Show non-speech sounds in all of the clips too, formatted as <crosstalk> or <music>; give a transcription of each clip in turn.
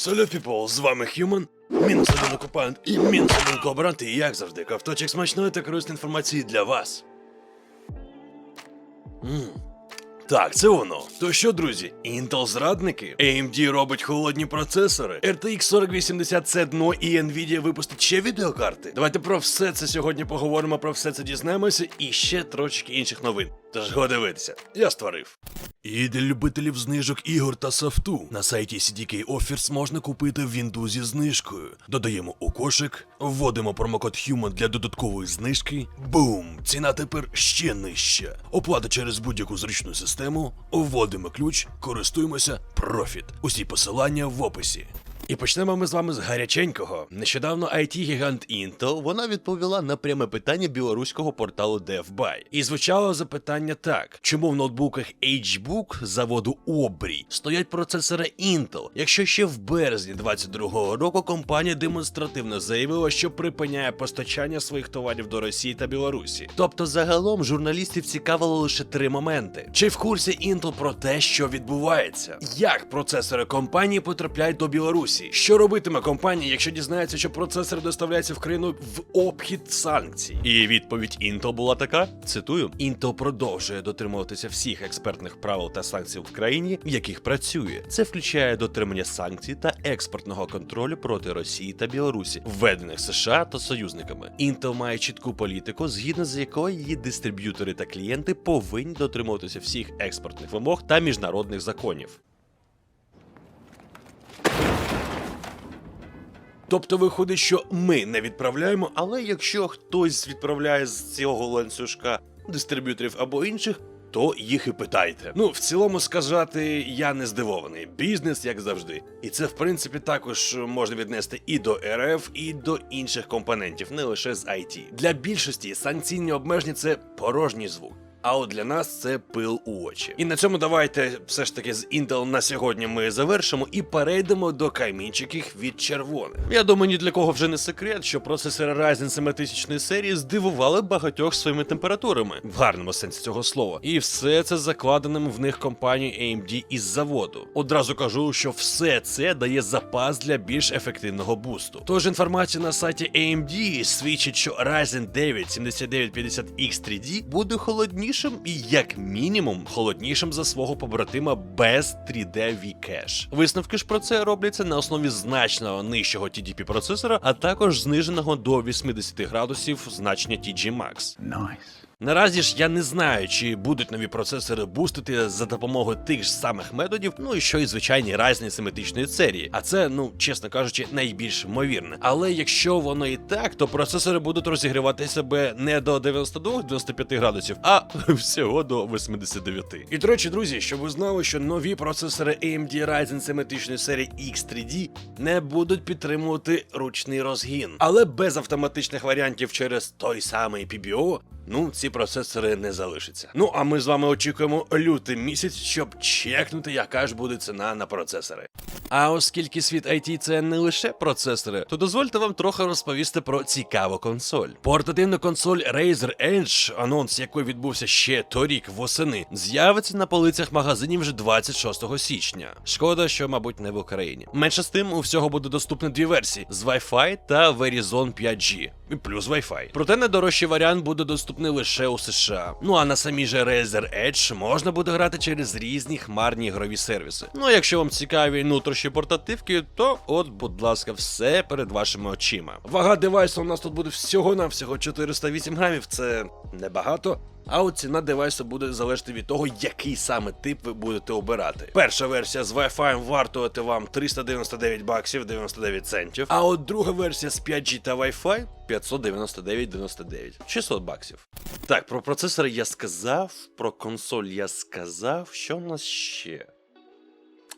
Салют, people, з вами Human, мінус один окупант і мінус один колаборант, і як завжди, ковточок смачної та корисної інформації для вас. Ммм. Так, це воно. То що, друзі, Intel зрадники? AMD робить холодні процесори, RTX 4080 це дно і Nvidia випустить ще відеокарти. Давайте про все це сьогодні поговоримо, про все це дізнаємося і ще трошки інших новин. Тож го дивитися, я створив. І для любителів знижок ігор та софту на сайті CDK Offers можна купити Windows зі знижкою. Додаємо у кошик, вводимо промокод HUMAN для додаткової знижки. Бум! Ціна тепер ще нижча. Оплата через будь-яку зручну систему. Вводимо ключ, користуємося, профіт. Усі посилання в описі. І почнемо ми з вами з гаряченького. Нещодавно IT-гігант Intel вона відповіла на пряме питання білоруського порталу DevBuy. І звучало запитання так: чому в ноутбуках HBook заводу Обрій стоять процесори Intel, якщо ще в березні 22-го року компанія демонстративно заявила, що припиняє постачання своїх товарів до Росії та Білорусі. Тобто, загалом журналістів цікавило лише три моменти: чи в курсі Intel про те, що відбувається, як процесори компанії потрапляють до Білорусі, що робитиме компанія, якщо дізнається, що процесори доставляються в країну в обхід санкцій. І відповідь Intel була така: цитую: Intel продовжує дотримуватися всіх експертних правил та санкцій в країні, в яких працює. Це включає дотримання санкцій та експортного контролю проти Росії та Білорусі, введених США та союзниками. Intel має чітку політику, згідно з якою її дистриб'ютори та клієнти повинні дотримуватися всіх експортних вимог та міжнародних законів. Тобто виходить, що ми не відправляємо, але якщо хтось відправляє з цього ланцюжка дистриб'юторів або інших. То їх і питайте. Ну, в цілому сказати, я не здивований. Бізнес, як завжди. І це, в принципі, також можна віднести і до РФ, і до інших компонентів, не лише з IT. Для більшості санкційні обмеження це порожній звук. А от для нас це пил у очі. І на цьому давайте все ж таки з Intel на сьогодні ми завершимо і перейдемо до камінчиків від червоних. Я думаю, ні для кого вже не секрет, що процесори Ryzen 7000 серії здивували багатьох своїми температурами в гарному сенсі цього слова. І все це закладеним в них компанією AMD із заводу. Одразу кажу, що все це дає запас для більш ефективного бусту. Тож інформація на сайті AMD свідчить, що Ryzen 9 7950X3D буде холоднішим і як мінімум холоднішим за свого побратима без 3D V-Cache. Висновки ж про це робляться на основі значно нижчого TDP процесора, а також зниженого до 80 градусів значення TG Max. Nice. Наразі ж я не знаю, чи будуть нові процесори бустити за допомогою тих ж самих методів, ну і що і звичайні Ryzen семитичної серії. А це, ну чесно кажучи, найбільш ймовірне. Але якщо воно і так, то процесори будуть розігрівати себе не до 92-95 градусів, а <laughs> всього до 89. І до речі, друзі, щоб ви знали, що нові процесори AMD Ryzen 7000 серії X3D не будуть підтримувати ручний розгін, але без автоматичних варіантів через той самий PBO Ну, ці процесори не залишаться. Ну а ми з вами очікуємо лютий місяць, щоб чекнути, яка ж буде ціна на процесори. А оскільки світ IT це не лише процесори, то дозвольте вам трохи розповісти про цікаву консоль. Портативна консоль Razer Edge, анонс якої відбувся ще торік восени, з'явиться на полицях магазинів вже 26 січня. Шкода, що, мабуть, не в Україні. Менше з тим, у всього буде доступні дві версії: з Wi-Fi та Verizon 5G. І плюс Wi-Fi. Проте найдорожчий варіант буде доступний лише у США. Ну а на самій же Razer Edge можна буде грати через різні хмарні ігрові сервіси. Ну а якщо вам цікаві внутрішні портативки, то от, будь ласка, все перед вашими очима. Вага девайсу у нас тут буде всього-навсього 408 грамів. Це небагато. А от ціна девайсу буде залежати від того, який саме тип ви будете обирати. Перша версія з Wi-Fi вартувати вам 399 баксів 99 центів. А от друга версія з 5G та Wi-Fi 599,99. 600 баксів. Так, про процесори я сказав, про консоль я сказав. Що в нас ще?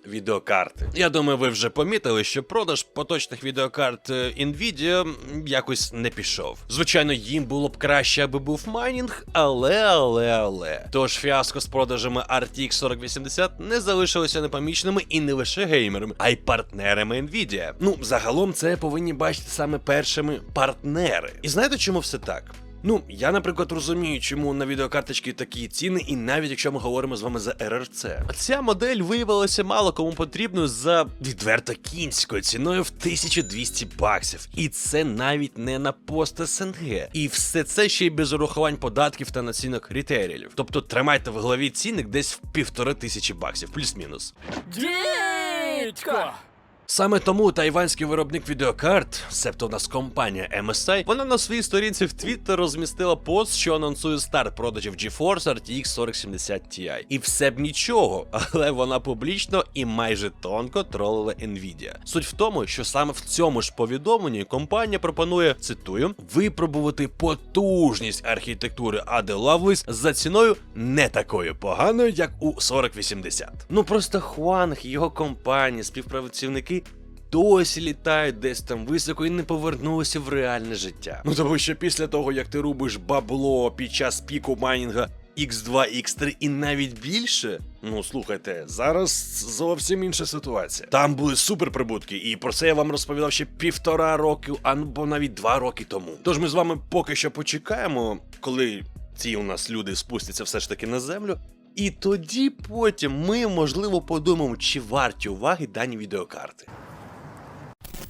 Відеокарти. Я думаю, ви вже помітили, що продаж поточних відеокарт е, Nvidia якось не пішов. Звичайно, їм було б краще, аби був майнінг, але, але, але. Тож фіаско з продажами RTX 4080 не залишилося непоміченими і не лише геймерами, а й партнерами Nvidia. Ну, загалом це повинні бачити саме першими партнери. І знаєте, чому все так? Ну, я, наприклад, розумію, чому на відеокарточки такі ціни, і навіть якщо ми говоримо з вами за РРЦ. Ця модель виявилася мало кому потрібною за відверто кінською ціною в 1200 баксів. І це навіть не на пост СНГ. І все це ще й без урахувань податків та націнок рітейлерів. Тобто тримайте в голові цінник десь в півтори тисячі баксів, плюс-мінус. Дідько! Саме тому тайванський виробник відеокарт, себто у нас компанія MSI, вона на своїй сторінці в Twitter розмістила пост, що анонсує старт продажів GeForce RTX 4070 Ti. І все б нічого, <laughs> але вона публічно і майже тонко тролила Nvidia. Суть в тому, що саме в цьому ж повідомленні компанія пропонує, цитую, випробувати потужність архітектури AD Lovelace за ціною не такою поганою, як у 4080. Ну просто Хуанг його компанії, співпрацівники досі літають десь там високо і не повернулися в реальне життя. Ну тому що після того, як ти рубиш бабло під час піку майнінга X2, X3 і навіть більше. Ну слухайте, зараз зовсім інша ситуація. Там були суперприбутки, і про це я вам розповідав ще півтора роки, або навіть два роки тому. Тож ми з вами поки що почекаємо, коли ці у нас люди спустяться все ж таки на землю. І тоді потім ми, можливо, подумаємо, чи варті уваги дані відеокарти.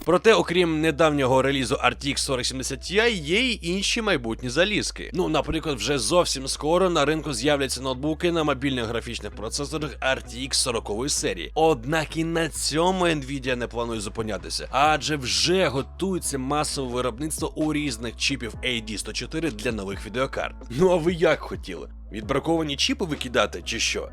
Проте, окрім недавнього релізу RTX 4070 Ti, є й інші майбутні залізки. Ну, наприклад, вже зовсім скоро на ринку з'являться ноутбуки на мобільних графічних процесорах RTX 40 серії. Однак і на цьому Nvidia не планує зупинятися, адже вже готується масове виробництво у різних чіпів AD104 для нових відеокарт. Ну а ви як хотіли? Відбраковані чіпи викидати чи що?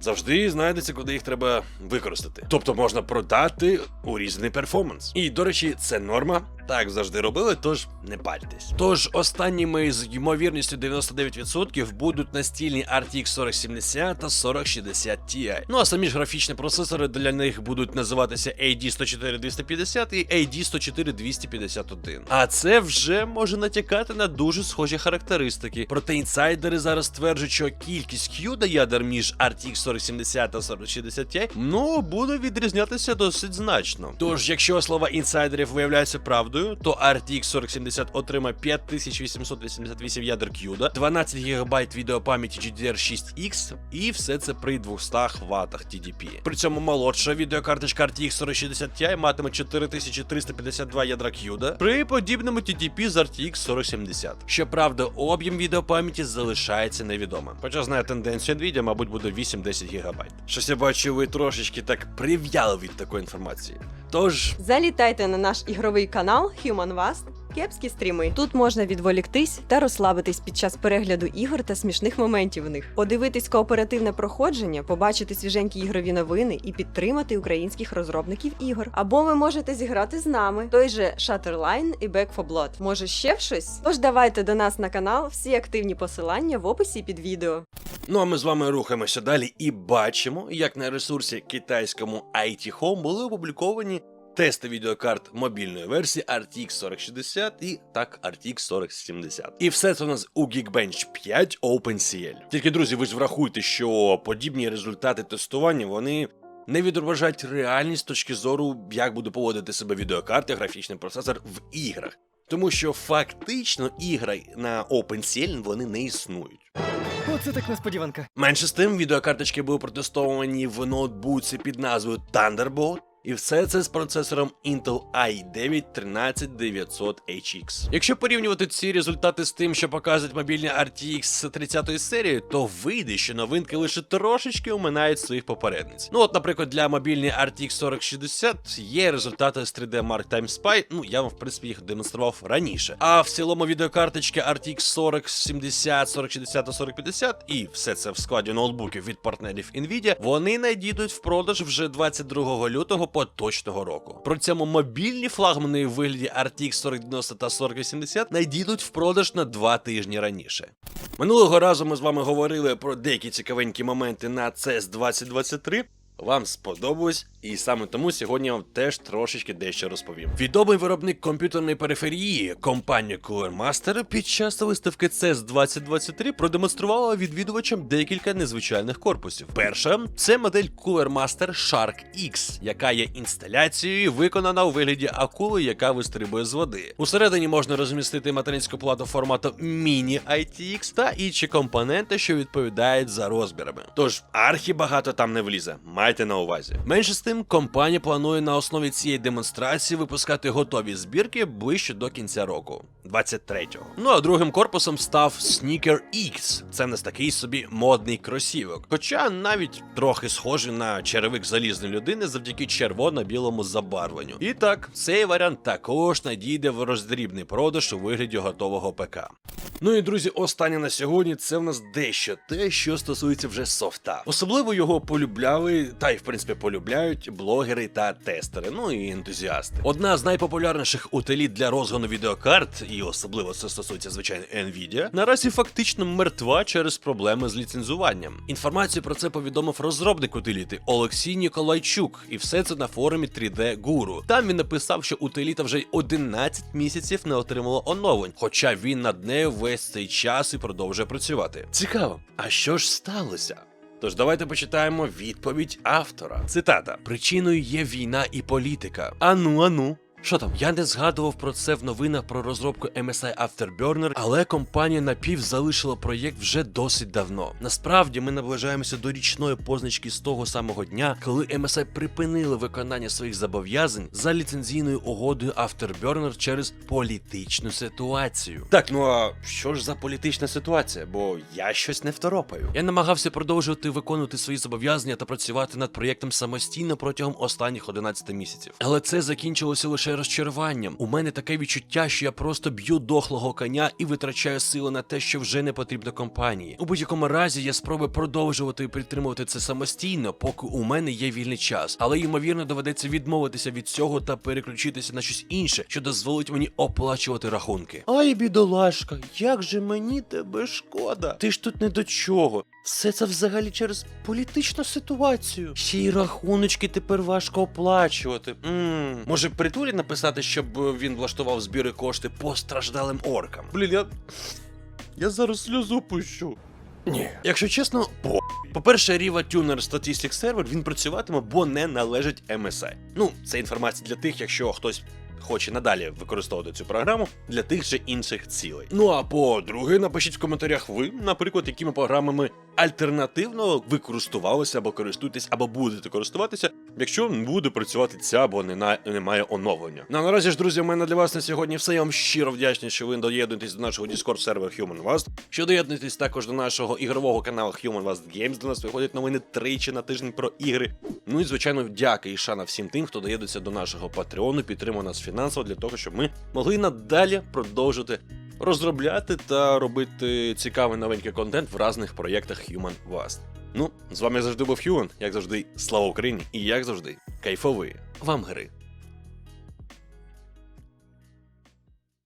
Завжди знайдеться, куди їх треба використати. Тобто можна продати у різний перформанс. І, до речі, це норма. Так завжди робили, тож не пальтесь. Тож останніми з ймовірністю 99% будуть настільні RTX 4070 та 4060 Ti. Ну а самі ж графічні процесори для них будуть називатися AD104-250 і AD104-251. А це вже може натякати на дуже схожі характеристики. Проте інсайдери зараз стверджують, що кількість Q ядер між RTX 4070 та 4060 Ti ну буде відрізнятися досить значно. Тож, якщо слова інсайдерів виявляються правдою, то RTX 4070 отримає 5888 ядер CUDA, 12 ГБ відеопам'яті GDDR6X і все це при 200 Вт TDP. При цьому молодша відеокарточка RTX 4060 Ti матиме 4352 ядра CUDA при подібному TDP з RTX 4070. Щоправда, об'єм відеопам'яті залишається невідомим. Хоча знає тенденцію Nvidia, мабуть, буде 8-10 ГБ. Щось я бачу, ви трошечки так прив'яли від такої інформації. Тож. Залітайте на наш ігровий канал Human Vast. Кепські стріми. Тут можна відволіктись та розслабитись під час перегляду ігор та смішних моментів в них, подивитись кооперативне проходження, побачити свіженькі ігрові новини і підтримати українських розробників ігор. Або ви можете зіграти з нами той же Shutterline і Back 4 Blood. Може ще в щось? Тож давайте до нас на канал. Всі активні посилання в описі під відео. Ну а ми з вами рухаємося далі і бачимо, як на ресурсі китайському IT Home були опубліковані тести відеокарт мобільної версії RTX 4060 і так RTX 4070. І все це у нас у Geekbench 5 OpenCL. Тільки друзі, ви ж врахуйте, що подібні результати тестування вони. Не відображають реальність з точки зору, як буде поводити себе відеокарта, графічний процесор в іграх. Тому що фактично ігри на OpenCL вони не існують. Оце так несподіванка. Менше з тим, відеокарточки були протестовані в ноутбуці під назвою Thunderbolt, і все це з процесором Intel i9 13900HX. Якщо порівнювати ці результати з тим, що показують мобільні RTX 30 серії, то вийде, що новинки лише трошечки оминають своїх попередниць. Ну от, наприклад, для мобільні RTX 4060 є результати з 3D Mark Time Spy, ну я вам в принципі їх демонстрував раніше. А в цілому відеокарточки RTX 4070, 4060 та 4050 і все це в складі ноутбуків від партнерів Nvidia, вони надійдуть в продаж вже 22 лютого поточного року. При цьому мобільні флагмани в вигляді RTX 4090 та 4080 надійдуть в продаж на два тижні раніше. Минулого разу ми з вами говорили про деякі цікавенькі моменти на CES 2023. Вам сподобалось, і саме тому сьогодні я вам теж трошечки дещо розповім. Відомий виробник комп'ютерної периферії, компанія Cooler Master під час виставки CES 2023 продемонструвала відвідувачам декілька незвичайних корпусів. Перша це модель Cooler Master Shark X, яка є інсталяцією, виконана у вигляді акули, яка вистрибує з води. Усередині можна розмістити материнську плату формату Mini ITX та інші компоненти, що відповідають за розмірами. Тож архі багато там не влізе. Майте на увазі. Менше з тим, компанія планує на основі цієї демонстрації випускати готові збірки ближче до кінця року, 23-го. Ну а другим корпусом став Sneaker X. Це нас такий собі модний кросівок. Хоча навіть трохи схожий на черевик залізної людини завдяки червоно-білому забарвленню. І так, цей варіант також надійде в роздрібний продаж у вигляді готового ПК. Ну і друзі, останнє на сьогодні це в нас дещо те, що стосується вже софта. Особливо його полюбляли, та й в принципі полюбляють блогери та тестери, ну і ентузіасти. Одна з найпопулярніших утиліт для розгону відеокарт, і особливо це стосується звичайно Nvidia, наразі фактично мертва через проблеми з ліцензуванням. Інформацію про це повідомив розробник утиліти Олексій Ніколайчук, і все це на форумі 3D Guru. Там він написав, що утиліта вже 11 місяців не отримала оновлень, хоча він над нею весь цей час і продовжує працювати. Цікаво, а що ж сталося? Тож давайте почитаємо відповідь автора. Цитата: Причиною є війна і політика. Ану, ану. Що там? Я не згадував про це в новинах про розробку MSI Afterburner, але компанія напів залишила проєкт вже досить давно. Насправді ми наближаємося до річної позначки з того самого дня, коли MSI припинили виконання своїх зобов'язань за ліцензійною угодою Afterburner через політичну ситуацію. Так, ну а що ж за політична ситуація? Бо я щось не второпаю. Я намагався продовжувати виконувати свої зобов'язання та працювати над проєктом самостійно протягом останніх 11 місяців. Але це закінчилося лише розчаруванням. У мене таке відчуття, що я просто б'ю дохлого коня і витрачаю сили на те, що вже не потрібно компанії. У будь-якому разі я спробую продовжувати і підтримувати це самостійно, поки у мене є вільний час. Але ймовірно доведеться відмовитися від цього та переключитися на щось інше, що дозволить мені оплачувати рахунки. Ай, бідолашка, як же мені тебе шкода? Ти ж тут не до чого. Все це взагалі через політичну ситуацію. Ще й рахуночки тепер важко оплачувати. м Може, притулі написати, щоб е, він влаштував збіри кошти постраждалим оркам. Блін, я. Я зараз сльозу пущу. Ні. Якщо чесно, по. По-перше, Riva Tuner Statistics Server він працюватиме, бо не належить MSI. Ну, це інформація для тих, якщо хтось. Хоче надалі використовувати цю програму для тих же інших цілей. Ну а по-друге, напишіть в коментарях ви, наприклад, якими програмами альтернативно ви користувалися або користуєтесь, або будете користуватися, якщо буде працювати ця або не немає оновлення. Ну а наразі ж, друзі, у мене для вас на сьогодні все. Я вам щиро вдячний, що ви доєднуєтесь до нашого Discord сервера Human Wast, що доєднуєтесь також до нашого ігрового каналу Human Wast Games, у нас виходять новини тричі на тиждень про ігри. Ну і звичайно, дяка і шана всім тим, хто доєднується до нашого Патреону, підтримує нас фінансово для того, щоб ми могли надалі продовжити розробляти та робити цікавий новенький контент в різних проєктах Human Vast. Ну, з вами завжди був Human, як завжди, слава Україні, і як завжди, кайфової вам гри.